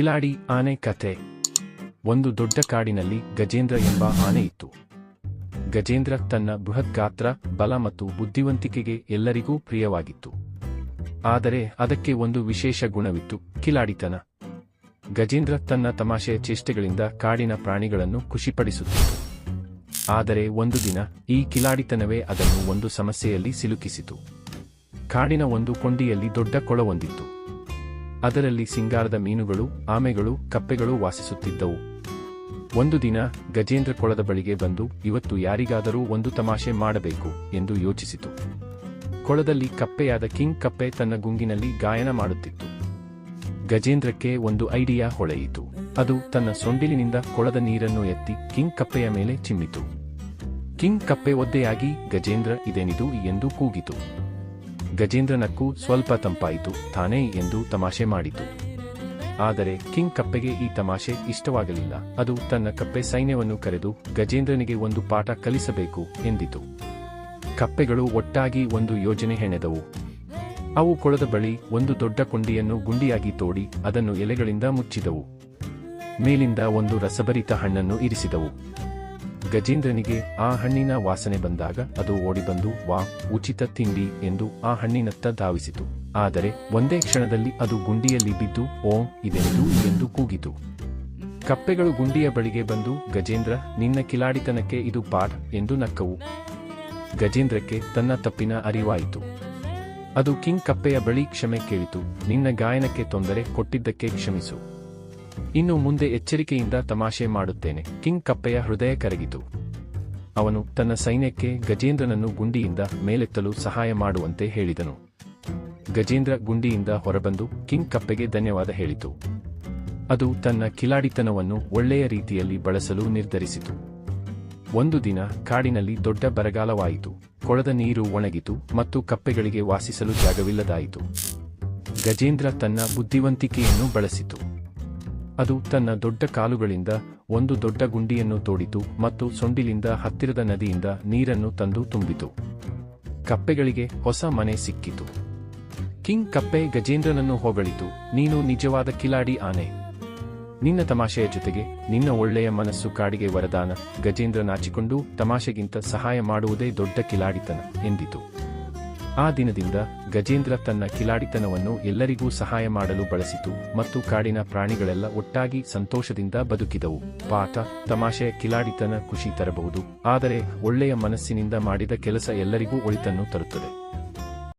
ಕಿಲಾಡಿ ಆನೆ ಕಥೆ. ಒಂದು ದೊಡ್ಡ ಕಾಡಿನಲ್ಲಿ ಗಜೇಂದ್ರ ಎಂಬ ಆನೆ ಇತ್ತು. ಗಜೇಂದ್ರ ತನ್ನ ಬೃಹತ್ ಗಾತ್ರ, ಬಲ ಮತ್ತು ಬುದ್ಧಿವಂತಿಕೆಗೆ ಎಲ್ಲರಿಗೂ ಪ್ರಿಯವಾಗಿತ್ತು. ಆದರೆ ಅದಕ್ಕೆ ಒಂದು ವಿಶೇಷ ಗುಣವಿತ್ತು, ಕಿಲಾಡಿತನ. ಗಜೇಂದ್ರ ತನ್ನ ತಮಾಷೆಯ ಚೇಷ್ಟೆಗಳಿಂದ ಕಾಡಿನ ಪ್ರಾಣಿಗಳನ್ನು ಖುಷಿಪಡಿಸುತ್ತಿತ್ತು. ಆದರೆ ಒಂದು ದಿನ ಈ ಕಿಲಾಡಿತನವೇ ಅದನ್ನು ಒಂದು ಸಮಸ್ಯೆಯಲ್ಲಿ ಸಿಲುಕಿಸಿತು. ಕಾಡಿನ ಒಂದು ಕೊಂಡಿಯಲ್ಲಿ ದೊಡ್ಡ ಕೊಳವೊಂದಿತ್ತು ಅದರಲ್ಲಿ ಸಿಂಗಾರದ ಮೀನುಗಳು, ಆಮೆಗಳು, ಕಪ್ಪೆಗಳು ವಾಸಿಸುತ್ತಿದ್ದವು. ಒಂದು ದಿನ ಗಜೇಂದ್ರ ಕೊಳದ ಬಳಿಗೆ ಬಂದು, ಇವತ್ತು ಯಾರಿಗಾದರೂ ಒಂದು ತಮಾಷೆ ಮಾಡಬೇಕು? ಎಂದು ಯೋಚಿಸಿತು. ಕೊಳದಲ್ಲಿ ಕಪ್ಪೆಯಾದ ಕಿಂಗ್ ಕಪ್ಪೆ ತನ್ನ ಗುಂಗಿನಲ್ಲಿ ಗಾಯನ ಮಾಡುತ್ತಿತ್ತು. ಗಜೇಂದ್ರಕ್ಕೆ ಒಂದು ಐಡಿಯಾ ಹೊಳೆಯಿತು. ಅದು ತನ್ನ ಸೊಂಡಿಲಿನಿಂದ ಕೊಳದ ನೀರನ್ನು ಎತ್ತಿ ಕಿಂಗ್ ಕಪ್ಪೆಯ ಮೇಲೆ ಚಿಮ್ಮಿತು. ಕಿಂಗ್ ಕಪ್ಪೆ ಒದ್ದೆಯಾಗಿ, ಗಜೇಂದ್ರ, ಇದೇನಿದು? ಎಂದು ಕೂಗಿತು. ಗಜೇಂದ್ರನಕ್ಕೂ ಸ್ವಲ್ಪ ತಂಪಾಯಿತು ತಾನೇ ಎಂದು ತಮಾಷೆ ಮಾಡಿತು. ಆದರೆ ಕಿಂಗ್ ಕಪ್ಪೆಗೆ ಈ ತಮಾಷೆ ಇಷ್ಟವಾಗಲಿಲ್ಲ. ಅದು ತನ್ನ ಕಪ್ಪೆ ಸೈನ್ಯವನ್ನು ಕರೆದು ಗಜೇಂದ್ರನಿಗೆ ಒಂದು ಪಾಠ ಕಲಿಸಬೇಕು ಎಂದಿತು. ಕಪ್ಪೆಗಳು ಒಟ್ಟಾಗಿ ಒಂದು ಯೋಜನೆ ಹೆಣೆದವು. ಅವು ಕೊಳದ ಬಳಿ ಒಂದು ದೊಡ್ಡ ಕೊಂಡಿಯನ್ನು ಗುಂಡಿಯಾಗಿ ತೋಡಿ ಅದನ್ನು ಎಲೆಗಳಿಂದ ಮುಚ್ಚಿದವು. ಮೇಲಿಂದ ಒಂದು ರಸಭರಿತ ಹಣ್ಣನ್ನು ಇರಿಸಿದವು. ಗಜೇಂದ್ರನಿಗೆ ಆ ಹಣ್ಣಿನ ವಾಸನೆ ಬಂದಾಗ ಅದು ಓಡಿಬಂದು, ವಾ, ಉಚಿತ ತಿಂಡಿ ಎಂದು ಆ ಹಣ್ಣಿನತ್ತ ಧಾವಿಸಿತು. ಆದರೆ ಒಂದೇ ಕ್ಷಣದಲ್ಲಿ ಅದು ಗುಂಡಿಯಲ್ಲಿ ಬಿದ್ದು, ಓಂ, ಇದೆಂದು? ಎಂದು ಕೂಗಿತು. ಕಪ್ಪೆಗಳು ಗುಂಡಿಯ ಬಳಿಗೆ ಬಂದು, ಗಜೇಂದ್ರ, ನಿನ್ನ ಕಿಲಾಡಿತನಕ್ಕೆ ಇದು ಪಾಠ ಎಂದು ನಕ್ಕವು. ಗಜೇಂದ್ರಕ್ಕೆ ತನ್ನ ತಪ್ಪಿನ ಅರಿವಾಯಿತು. ಅದು ಕಿಂಗ್ ಕಪ್ಪೆಯ ಬಳಿ ಕ್ಷಮೆ ಕೇಳಿತು. ನಿನ್ನ ಗಾಯನಕ್ಕೆ ತೊಂದರೆ, ಕೊಟ್ಟಿದ್ದಕ್ಕೆ ಕ್ಷಮಿಸು. ಇನ್ನು ಮುಂದೆ ಎಚ್ಚರಿಕೆಯಿಂದ ತಮಾಷೆ ಮಾಡುತ್ತೇನೆ. ಕಿಂಗ್ ಕಪ್ಪೆಯ ಹೃದಯ ಕರಗಿತು. ಅವನು ತನ್ನ ಸೈನ್ಯಕ್ಕೆ ಗಜೇಂದ್ರನನ್ನು ಗುಂಡಿಯಿಂದ ಮೇಲೆತ್ತಲು ಸಹಾಯ ಮಾಡುವಂತೆ ಹೇಳಿದನು. ಗಜೇಂದ್ರ ಗುಂಡಿಯಿಂದ ಹೊರಬಂದು ಕಿಂಗ್ ಕಪ್ಪೆಗೆ ಧನ್ಯವಾದ ಹೇಳಿತು. ಅದು ತನ್ನ ಕಿಲಾಡಿತನವನ್ನು ಒಳ್ಳೆಯ ರೀತಿಯಲ್ಲಿ ಬಳಸಲು ನಿರ್ಧರಿಸಿತು. ಒಂದು ದಿನ ಕಾಡಿನಲ್ಲಿ ದೊಡ್ಡ ಬರಗಾಲವಾಯಿತು. ಕೊಳದ ನೀರು ಒಣಗಿತು ಮತ್ತು ಕಪ್ಪೆಗಳಿಗೆ ವಾಸಿಸಲು ಜಾಗವಿಲ್ಲದಾಯಿತು. ಗಜೇಂದ್ರ ತನ್ನ ಬುದ್ಧಿವಂತಿಕೆಯನ್ನು ಬಳಸಿತು. ಅದು ತನ್ನ ದೊಡ್ಡ ಕಾಲುಗಳಿಂದ ಒಂದು ದೊಡ್ಡ ಗುಂಡಿಯನ್ನು ತೋಡಿತು ಮತ್ತು ಸೊಂಡಿಲಿಂದ ಹತ್ತಿರದ ನದಿಯಿಂದ ನೀರನ್ನು ತಂದು ತುಂಬಿತು. ಕಪ್ಪೆಗಳಿಗೆ ಹೊಸ ಮನೆ ಸಿಕ್ಕಿತು. ಕಿಂಗ್ ಕಪ್ಪೆ ಗಜೇಂದ್ರನನ್ನು ಹೊಗಳಿತು. ನೀನು ನಿಜವಾದ ಕಿಲಾಡಿ ಆನೆ. ನಿನ್ನ ತಮಾಷೆಯ ಜೊತೆಗೆ ನಿನ್ನ ಒಳ್ಳೆಯ ಮನಸ್ಸು ಕಾಡಿಗೆ ವರದಾನ ಗಜೇಂದ್ರ ನಾಚಿಕೊಂಡು ತಮಾಷೆಗಿಂತ ಸಹಾಯ ಮಾಡುವುದೇ ದೊಡ್ಡ ಕಿಲಾಡಿತನ ಎಂದಿತು. ಆ ದಿನದಿಂದ ಗಜೇಂದ್ರ ತನ್ನ ಕಿಲಾಡಿತನವನ್ನು ಎಲ್ಲರಿಗೂ ಸಹಾಯ ಮಾಡಲು ಬಳಸಿತು ಮತ್ತು ಕಾಡಿನ ಪ್ರಾಣಿಗಳೆಲ್ಲ ಒಟ್ಟಾಗಿ ಸಂತೋಷದಿಂದ ಬದುಕಿದವು. ಪಾಠ ತಮಾಷೆ, ಕಿಲಾಡಿತನ ಖುಷಿ ತರಬಹುದು, ಆದರೆ ಒಳ್ಳೆಯ ಮನಸ್ಸಿನಿಂದ ಮಾಡಿದ ಕೆಲಸ ಎಲ್ಲರಿಗೂ ಒಳಿತನ್ನು ತರುತ್ತದೆ.